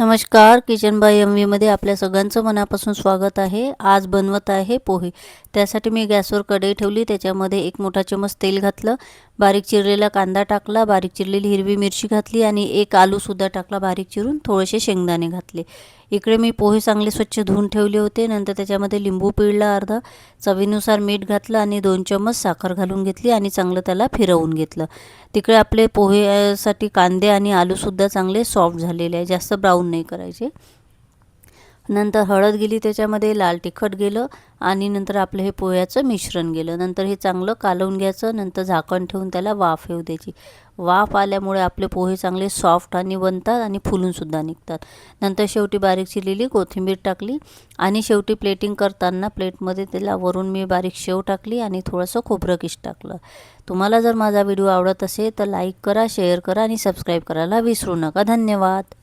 नमस्कार kitchen bye M व्हीमध्ये आपल्या सगळ्यांचं मनापासून स्वागत आहे. आज बनवत आहे पोहे. त्यासाठी मी गॅसवर कढई ठेवली त्याच्यामध्ये एक मोठा चमच तेल घातलं बारीक चिरलेला कांदा टाकला बारीक चिरलेली हिरवी मिरची घातली आणि एक आलूसुद्धा टाकला बारीक चिरून थोडेसे शेंगदाणे घातले. इकडे मी पोहे चांगले स्वच्छ धुवून ठेवले होते. नंतर त्याच्यामध्ये लिंबू पिळला अर्धा चवीनुसार मीठ घातलं आणि दोन चम्मच साखर घालून घेतली आणि चांगलं त्याला फिरवून घेतलं. तिकडे आपले पोहेसाठी कांदे आणि आलूसुद्धा चांगले सॉफ्ट झालेले आहे. जास्त ब्राऊन नाही करायचे. नंतर हळद गेली त्याच्यामध्ये लाल तिखट गेलं आणि नंतर आपलं हे पोह्याचं मिश्रण गेलं. नंतर हे चांगलं कालवून घ्यायचं नंतर झाकण ठेवून त्याला वाफ येऊ द्यायची. वाफ आल्यामुळे आपले पोहे चांगले सॉफ्ट आणि बनतात आणि फुलूनसुद्धा निघतात. नंतर शेवटी बारीक चिरलेली कोथिंबीर टाकली आणि शेवटी प्लेटिंग करताना प्लेटमध्ये त्याला वरून मी बारीक शेव टाकली आणि थोडंसं खोबरं किश टाकलं. तुम्हाला जर माझा व्हिडिओ आवडत असेल तर लाईक करा शेअर करा आणि सबस्क्राईब करायला विसरू नका. धन्यवाद.